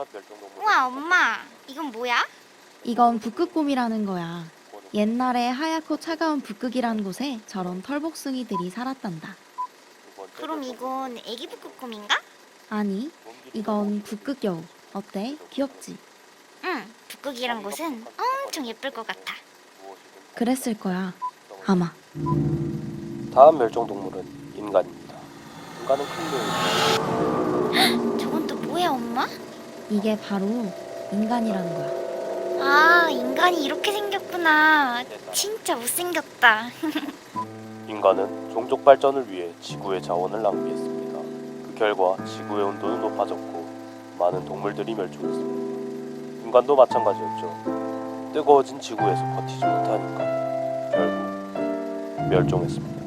심각한 멸종동물. 우와 엄마 이건 뭐야? 이건 북극곰이라는 거야. 옛날에 하얗고 차가운 북극이라는 곳에 저런 털복숭이들이 살았단다. 그럼 이건 애기 북극곰인가? 아니, 이건 북극여우. 어때? 귀엽지? 응 북극이란 곳은 엄청 예쁠 것 같아 그랬을 거야. 아마. 다음 멸종동물은 인간입니다. 인간은 큰 이게 바로 인간이라는 거야. 아 인간이 이렇게 생겼구나 진짜 못생겼다 인간은 종족 발전을 위해 지구의 자원을 낭비했습니다. 그 결과 지구의 온도는 높아졌고 많은 동물들이 멸종했습니다. 인간도 마찬가지였죠. 뜨거워진 지구에서 버티지 못하니까 결국 멸종했습니다.